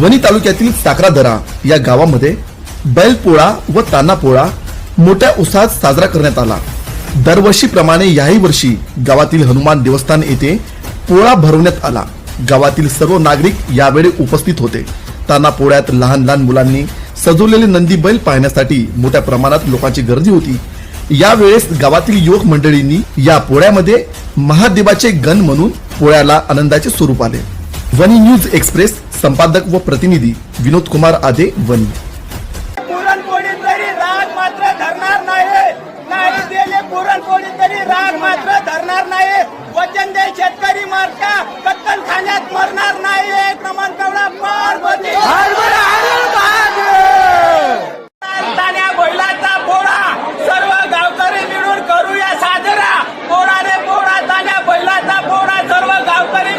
वणी तालुक्यातील साखरादरा या गावामध्ये बैलपोळा व तानापोळा मोठ्या उत्साहात साजरा करण्यात आला. दरवर्षीप्रमाणे याही वर्षी गावातील हनुमान देवस्थान येथे पोळा भरवण्यात आला. गावातील सर्व नागरिक यावेळी उपस्थित होते. ताना पोळ्यात लहान लहान मुलांनी सजवलेले नंदी बैल पाहण्यासाठी मोठ्या प्रमाणात लोकांची गर्दी होती. यावेळेस गावातील युवक मंडळींनी या पोळ्यामध्ये महादेवाचे गण म्हणून पोळ्याला आनंदाचे स्वरूप आले. वनी न्यूज एक्सप्रेस संपादक व प्रतिनिधी विनोद कुमार आदे वनी. पुरणपोळी तरी राग मात्र धरणार नाही. मात्र धरणार वचन दे शेतकरी मार्का.